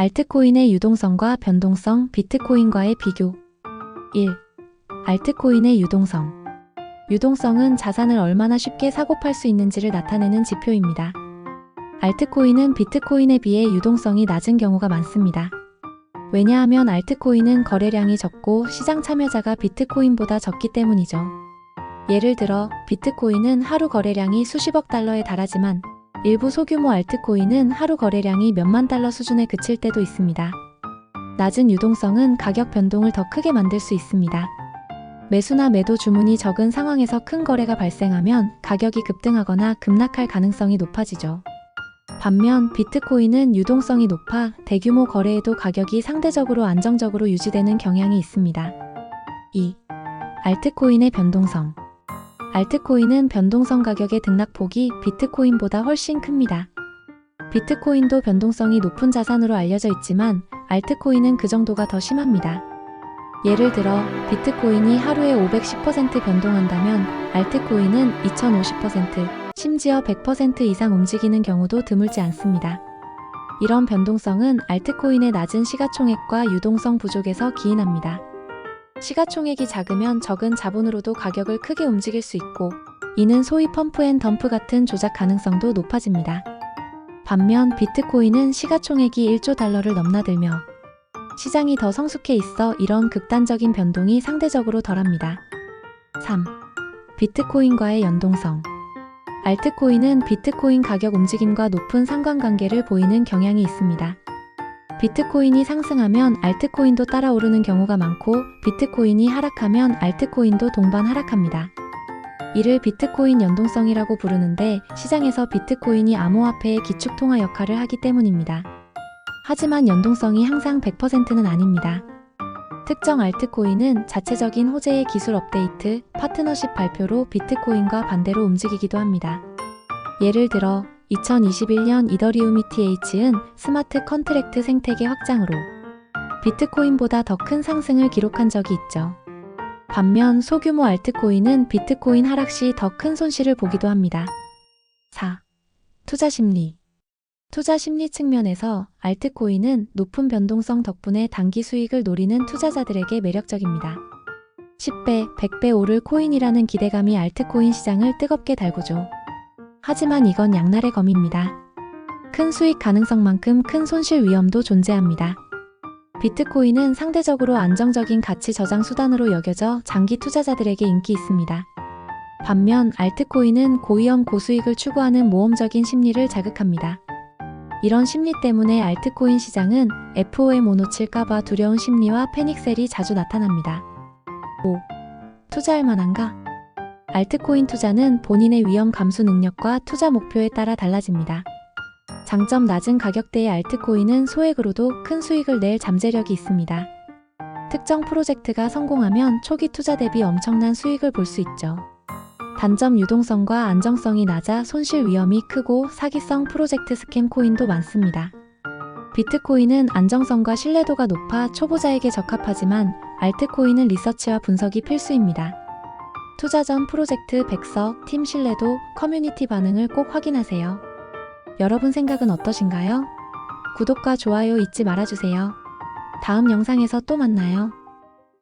알트코인의 유동성과 변동성, 비트코인과의 비교. 1. 알트코인의 유동성. 유동성은 자산을 얼마나 쉽게 사고팔 수 있는지를 나타내는 지표입니다. 알트코인은 비트코인에 비해 유동성이 낮은 경우가 많습니다. 왜냐하면 알트코인은 거래량이 적고 시장 참여자가 비트코인보다 적기 때문이죠. 예를 들어 비트코인은 하루 거래량이 수십억 달러에 달하지만 일부 소규모 알트코인은 하루 거래량이 몇만 달러 수준에 그칠 때도 있습니다. 낮은 유동성은 가격 변동을 더 크게 만들 수 있습니다. 매수나 매도 주문이 적은 상황에서 큰 거래가 발생하면 가격이 급등하거나 급락할 가능성이 높아지죠. 반면 비트코인은 유동성이 높아 대규모 거래에도 가격이 상대적으로 안정적으로 유지되는 경향이 있습니다. 2. 알트코인의 변동성. 알트코인은 변동성 가격의 등락폭이 비트코인보다 훨씬 큽니다. 비트코인도 변동성이 높은 자산으로 알려져 있지만 알트코인은 그 정도가 더 심합니다. 예를 들어 비트코인이 하루에 510% 변동한다면 알트코인은 2050%, 심지어 100% 이상 움직이는 경우도 드물지 않습니다. 이런 변동성은 알트코인의 낮은 시가총액과 유동성 부족에서 기인합니다. 시가총액이 작으면 적은 자본으로도 가격을 크게 움직일 수 있고, 이는 소위 펌프 앤 덤프 같은 조작 가능성도 높아집니다. 반면 비트코인은 시가총액이 1조 달러를 넘나들며 시장이 더 성숙해 있어 이런 극단적인 변동이 상대적으로 덜합니다. 3. 비트코인과의 연동성. 알트코인은 비트코인 가격 움직임과 높은 상관관계를 보이는 경향이 있습니다. 비트코인이 상승하면 알트코인도 따라 오르는 경우가 많고 비트코인이 하락하면 알트코인도 동반 하락합니다. 이를 비트코인 연동성이라고 부르는데 시장에서 비트코인이 암호화폐의 기축통화 역할을 하기 때문입니다. 하지만 연동성이 항상 100%는 아닙니다. 특정 알트코인은 자체적인 호재의 기술 업데이트, 파트너십 발표로 비트코인과 반대로 움직이기도 합니다. 예를 들어 2021년 이더리움 ETH은 스마트 컨트랙트 생태계 확장으로 비트코인보다 더 큰 상승을 기록한 적이 있죠. 반면 소규모 알트코인은 비트코인 하락 시 더 큰 손실을 보기도 합니다. 4. 투자 심리. 투자 심리 측면에서 알트코인은 높은 변동성 덕분에 단기 수익을 노리는 투자자들에게 매력적입니다. 10배, 100배 오를 코인이라는 기대감이 알트코인 시장을 뜨겁게 달구죠. 하지만 이건 양날의 검입니다. 큰 수익 가능성만큼 큰 손실 위험도 존재합니다. 비트코인은 상대적으로 안정적인 가치 저장 수단으로 여겨져 장기 투자자들에게 인기 있습니다. 반면 알트코인은 고위험 고수익을 추구하는 모험적인 심리를 자극합니다. 이런 심리 때문에 알트코인 시장은 FOMO 놓칠까봐 두려운 심리와 패닉셀이 자주 나타납니다. 5. 투자할 만한가? 알트코인 투자는 본인의 위험 감수 능력과 투자 목표에 따라 달라집니다. 장점 낮은 가격대의 알트코인은 소액으로도 큰 수익을 낼 잠재력이 있습니다. 특정 프로젝트가 성공하면 초기 투자 대비 엄청난 수익을 볼 수 있죠. 단점 유동성과 안정성이 낮아 손실 위험이 크고 사기성 프로젝트 스캠 코인도 많습니다. 비트코인은 안정성과 신뢰도가 높아 초보자에게 적합하지만 알트코인은 리서치와 분석이 필수입니다. 투자 전 프로젝트 백석, 팀 신뢰도, 커뮤니티 반응을 꼭 확인하세요. 여러분 생각은 어떠신가요? 구독과 좋아요 잊지 말아주세요. 다음 영상에서 또 만나요.